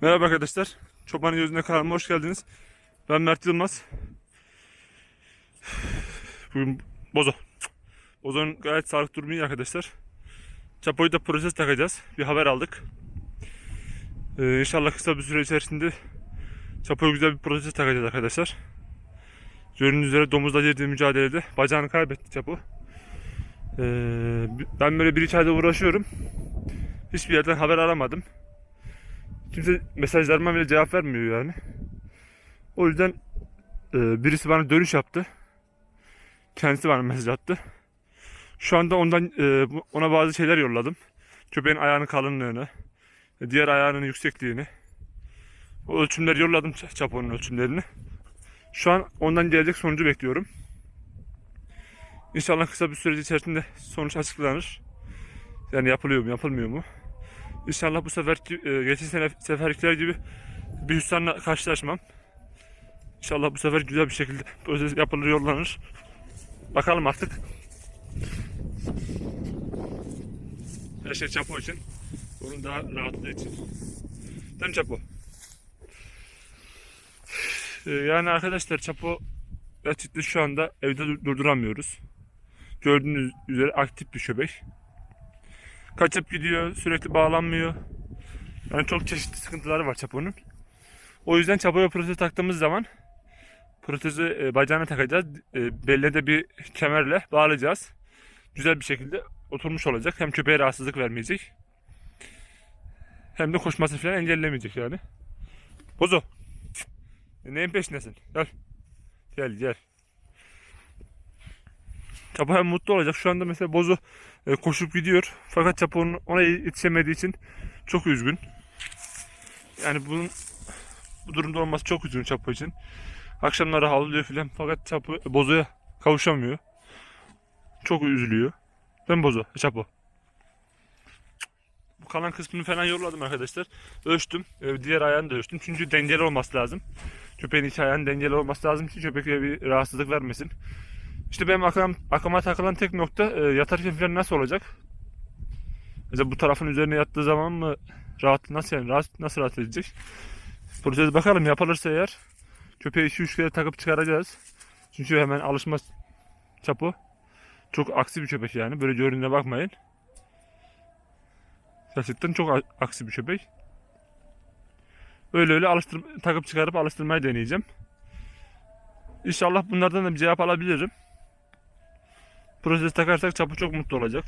Merhaba arkadaşlar. Çobanın Gözüne kanalıma hoş geldiniz. Ben Mert Yılmaz. Bugün Bozo. Bozo'nun gayet sağlık durumu iyi arkadaşlar. Çapoyu da proses takacağız. Bir haber aldık. Ee, inşallah kısa bir süre içerisinde Çapoyu güzel bir proses takacağız arkadaşlar. Gördüğünüz üzere domuzla girdiği mücadelede bacağını kaybetti Çapo. Ee, ben böyle bir ayda uğraşıyorum. Hiçbir yerden haber aramadım. Kimse mesajlarıma bile cevap vermiyor yani. O yüzden e, birisi bana dönüş yaptı. Kendisi bana mesaj attı. Şu anda ondan e, ona bazı şeyler yolladım. Köpeğin ayağının kalınlığını, e, diğer ayağının yüksekliğini. O ölçümleri yolladım Çapo'nun ölçümlerini. Şu an ondan gelecek sonucu bekliyorum. İnşallah kısa bir süre içerisinde sonuç açıklanır. Yani yapılıyor mu, yapılmıyor mu? İnşallah bu seferki e, geçen sene seferkiler gibi bir hüsranla karşılaşmam. İnşallah bu sefer güzel bir şekilde proses yapılır yollanır. Bakalım artık. Her şey Çapo için. Onun daha rahatlığı için. Değil mi Çapo? E, Yani arkadaşlar Çapo gerçekten şu anda evde dur- durduramıyoruz. Gördüğünüz üzere aktif bir köpek kaçıp gidiyor, sürekli bağlanmıyor. Yani çok çeşitli sıkıntıları var çaponun. O yüzden çapoya protez taktığımız zaman protezi e, bacağına takacağız. E, beline de bir kemerle bağlayacağız. Güzel bir şekilde oturmuş olacak. Hem köpeğe rahatsızlık vermeyecek. Hem de koşması falan engellemeyecek yani. Bozo. E, neyin peşindesin? Gel. Gel gel. Hem mutlu olacak. Şu anda mesela Bozo e, koşup gidiyor. Fakat onun- ona yetişemediği için çok üzgün. Yani bunun bu durumda olması çok üzgün Çapo için. Akşamları havlıyor filan fakat Çapo Bozo'ya kavuşamıyor. Çok üzülüyor. Ben Bozo, Çapo. Bu kalan kısmını falan yolladım arkadaşlar. Ölçtüm. E, diğer ayağını da ölçtüm. Çünkü dengeli olması lazım. Köpeğin iki ayağının dengeli olması lazım ki köpeğe bir rahatsızlık vermesin. İşte benim aklıma, aklıma takılan tek nokta e, yatarken falan nasıl olacak? Mesela bu tarafın üzerine yattığı zaman mı rahat nasıl yani rahat, nasıl rahat edecek? Proses bakalım yapılırsa eğer köpeği 2-3 kere takıp çıkaracağız. Çünkü hemen alışmaz çapı. Çok aksi bir köpek yani. Böyle görününe bakmayın. Gerçekten çok aksi bir köpek. Öyle öyle alıştır takıp çıkarıp alıştırmayı deneyeceğim. İnşallah bunlardan da bir cevap alabilirim. Proses takarsak Çapo çok mutlu olacak.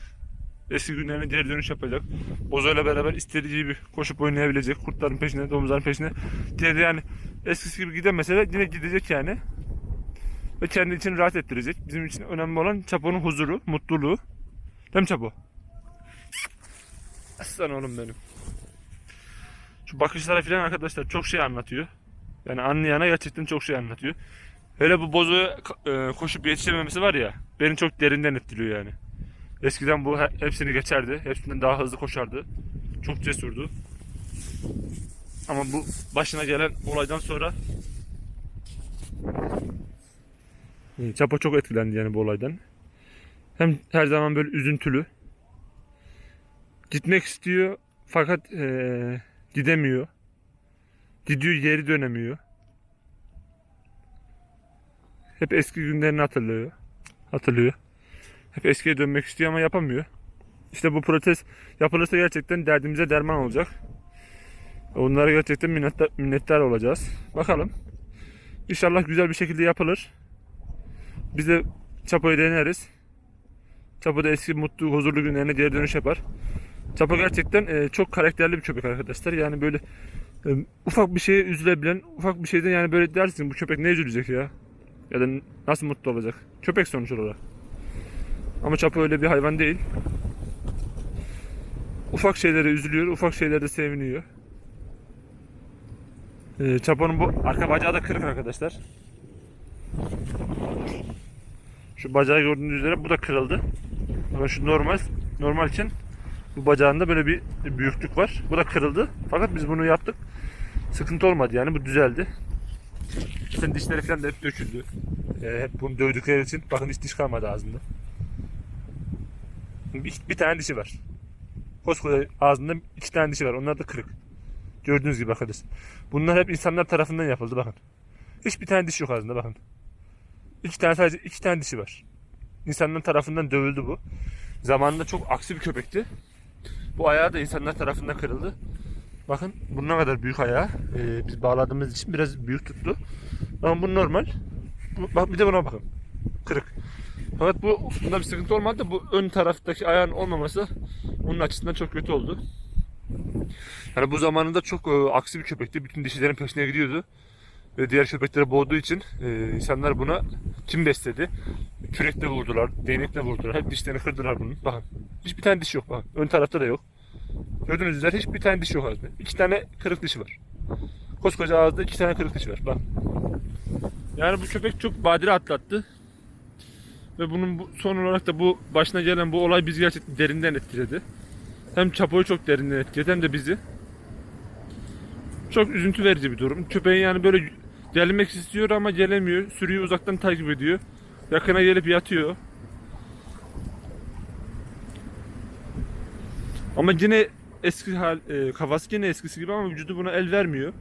Eski günlerine geri dönüş yapacak. Bozo ile beraber istediği gibi koşup oynayabilecek. Kurtların peşine, domuzların peşine. Diye de yani eskisi gibi gidemese de yine gidecek yani. Ve kendi için rahat ettirecek. Bizim için önemli olan Çapo'nun huzuru, mutluluğu. Değil mi Çapo? Aslan oğlum benim. Şu bakışlara falan arkadaşlar çok şey anlatıyor. Yani anlayana gerçekten çok şey anlatıyor. Hele bu bozuya e, koşup yetişememesi var ya beni çok derinden etkiliyor yani. Eskiden bu he- hepsini geçerdi. Hepsinden daha hızlı koşardı. Çok cesurdu. Ama bu başına gelen olaydan sonra Çapo çok etkilendi yani bu olaydan. Hem her zaman böyle üzüntülü. Gitmek istiyor fakat e, gidemiyor. Gidiyor geri dönemiyor. Hep eski günlerini hatırlıyor. Hatırlıyor. Hep eskiye dönmek istiyor ama yapamıyor. İşte bu protez yapılırsa gerçekten derdimize derman olacak. Onlara gerçekten minnettar, minnettar olacağız. Bakalım. İnşallah güzel bir şekilde yapılır. Biz de Çapo'yu deneriz. Çapo da eski mutlu, huzurlu günlerine geri dönüş yapar. Çapo gerçekten e, çok karakterli bir köpek arkadaşlar. Yani böyle e, ufak bir şeye üzülebilen, ufak bir şeyden yani böyle dersin bu köpek ne üzülecek ya? Ya da nasıl mutlu olacak? Köpek sonuç olarak. Ama Çapo öyle bir hayvan değil. Ufak şeylere üzülüyor, ufak şeylere seviniyor. Ee, Çapo'nun bu arka bacağı da kırık arkadaşlar. Şu bacağı gördüğünüz üzere bu da kırıldı. Ama şu normal, normalken bu bacağında böyle bir büyüklük var. Bu da kırıldı. Fakat biz bunu yaptık. Sıkıntı olmadı yani bu düzeldi. Bütün dişleri falan da hep döküldü. Ee, hep bunu dövdükleri için bakın hiç diş kalmadı ağzında. Bir, bir tane dişi var. Koskoca ağzında iki tane dişi var. Onlar da kırık. Gördüğünüz gibi arkadaşlar. Bunlar hep insanlar tarafından yapıldı bakın. Hiçbir tane diş yok ağzında bakın. İki tane sadece iki tane dişi var. İnsanlar tarafından dövüldü bu. Zamanında çok aksi bir köpekti. Bu ayağı da insanlar tarafından kırıldı. Bakın bu ne kadar büyük ayağı. Ee, biz bağladığımız için biraz büyük tuttu. Ama bu normal. Bu, bak bir de buna bakın. Kırık. Fakat bu bunda bir sıkıntı olmadı bu ön taraftaki ayağın olmaması onun açısından çok kötü oldu. Yani bu zamanında çok e, aksi bir köpekti. Bütün dişilerin peşine gidiyordu. Ve diğer köpekleri boğduğu için e, insanlar buna kim besledi? Kürekle vurdular, değnekle vurdular. Hep dişlerini kırdılar bunun. Bakın. Hiçbir tane diş yok bakın. Ön tarafta da yok. Gördüğünüz üzere hiçbir tane diş yok ağzında. İki tane kırık dişi var. Koskoca ağızda iki tane kırık dişi var. Bak. Yani bu köpek çok badire atlattı. Ve bunun bu, son olarak da bu başına gelen bu olay bizi gerçekten derinden etkiledi. Hem Çapo'yu çok derinden etkiledi hem de bizi. Çok üzüntü verici bir durum. Köpeğin yani böyle gelmek istiyor ama gelemiyor. Sürüyü uzaktan takip ediyor. Yakına gelip yatıyor. Ama yine eski hal, e, kafası yine eskisi gibi ama vücudu buna el vermiyor.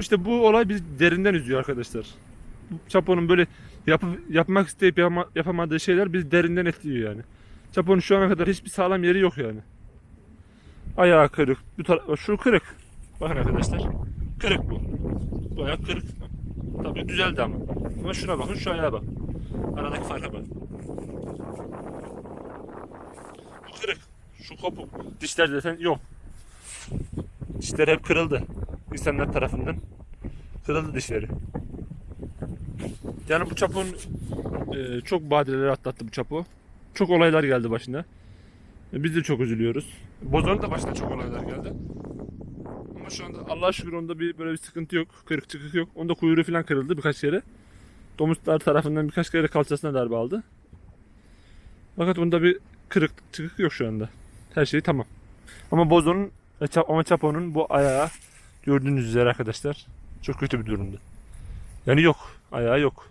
İşte bu olay bizi derinden üzüyor arkadaşlar. Çapo'nun böyle yapıp, yapmak isteyip yapama- yapamadığı şeyler bizi derinden etkiliyor yani. Çapo'nun şu ana kadar hiçbir sağlam yeri yok yani. Ayağı kırık. Bu tara- şu kırık. Bakın arkadaşlar. Kırık bu. Bu ayak kırık. Tabii düzeldi ama. Ama şuna bakın şu ayağa bak. Aradaki farka bak. Şu kopuk. Dişler zaten yok. Dişler hep kırıldı. İnsanlar tarafından kırıldı dişleri. Yani bu çapon e, çok badireleri atlattı bu çapo. Çok olaylar geldi başına. E, Biz de çok üzülüyoruz. Bozon'un da başına çok olaylar geldi. Ama şu anda Allah'a şükür onda bir böyle bir sıkıntı yok. Kırık çıkık yok. Onda kuyruğu falan kırıldı birkaç kere. Domuzlar tarafından birkaç kere kalçasına darbe aldı. Fakat onda bir kırık çıkık yok şu anda. Her şey tamam. Ama Bozon'un ama Çapo'nun bu ayağı gördüğünüz üzere arkadaşlar çok kötü bir durumda. Yani yok. Ayağı yok.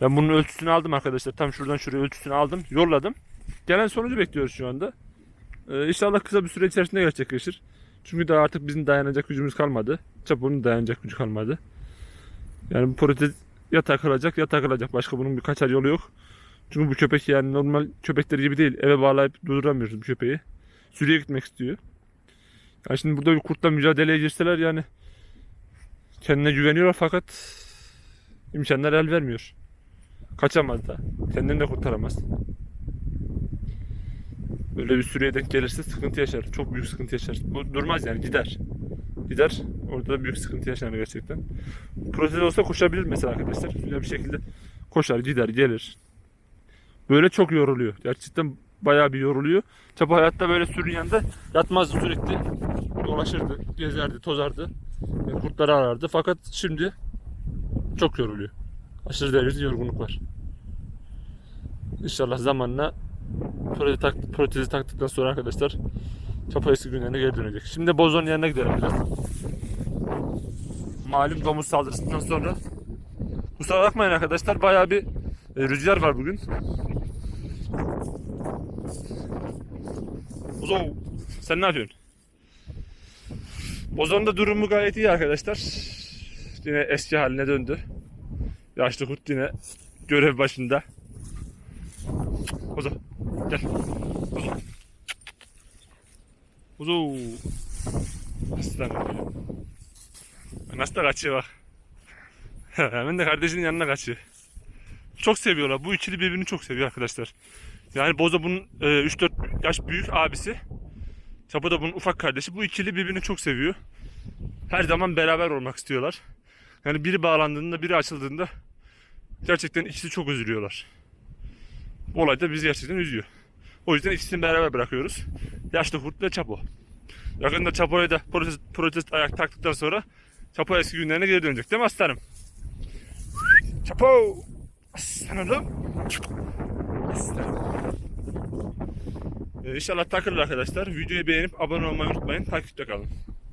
Ben bunun ölçüsünü aldım arkadaşlar. Tam şuradan şuraya ölçüsünü aldım. Yolladım. Gelen sonucu bekliyoruz şu anda. Ee, inşallah kısa bir süre içerisinde gerçekleşir. Çünkü daha artık bizim dayanacak gücümüz kalmadı. Çaponun dayanacak gücü kalmadı. Yani bu protez ya takılacak ya takılacak. Başka bunun bir kaçar yolu yok. Çünkü bu köpek yani normal köpekler gibi değil. Eve bağlayıp durduramıyoruz bu köpeği. Sürüye gitmek istiyor. Yani şimdi burada bir kurtla mücadeleye girseler yani kendine güveniyorlar fakat imkanlar el vermiyor. Kaçamaz da. Kendini de kurtaramaz. Böyle bir süreye denk gelirse sıkıntı yaşar. Çok büyük sıkıntı yaşar. Bu durmaz yani gider. Gider. Orada da büyük sıkıntı yaşar gerçekten. Protez olsa koşabilir mesela arkadaşlar. Güzel bir şekilde koşar, gider, gelir. Böyle çok yoruluyor. Gerçekten bayağı bir yoruluyor. Çapa hayatta böyle sürün yanında yatmazdı sürekli. Dolaşırdı, gezerdi, tozardı. E, Kurtları arardı. Fakat şimdi çok yoruluyor. Aşırı derecede yorgunluk var. İnşallah zamanla protezi, tak, protezi taktıktan sonra arkadaşlar çapa eski günlerine geri dönecek. Şimdi bozon yanına gidelim biraz. Malum domuz saldırısından sonra. Kusura bakmayın arkadaşlar bayağı bir e, rüzgar var bugün. Bozo sen ne yapıyorsun? Bozon'un da durumu gayet iyi arkadaşlar. Yine eski haline döndü. Yaşlı kurt yine görev başında. Bozo gel. Bozo. Bozo. Aslanım. Nasıl da kaçıyor bak. Hemen de kardeşinin yanına kaçıyor. Çok seviyorlar. Bu ikili birbirini çok seviyor arkadaşlar. Yani Bozo bunun e, 3-4 yaş büyük abisi. Çapa da bunun ufak kardeşi. Bu ikili birbirini çok seviyor. Her zaman beraber olmak istiyorlar. Yani biri bağlandığında biri açıldığında gerçekten ikisi çok üzülüyorlar. Bu olay da bizi gerçekten üzüyor. O yüzden ikisini beraber bırakıyoruz. Yaşlı kurt ve Çapo. Yakında Çapo'ya da protest, protest ayak taktıktan sonra Çapo eski günlerine geri dönecek değil mi aslanım? Çapo! Aslanım! Aslanım. Ee, takılır arkadaşlar. Videoyu beğenip abone olmayı unutmayın. Takipte kalın.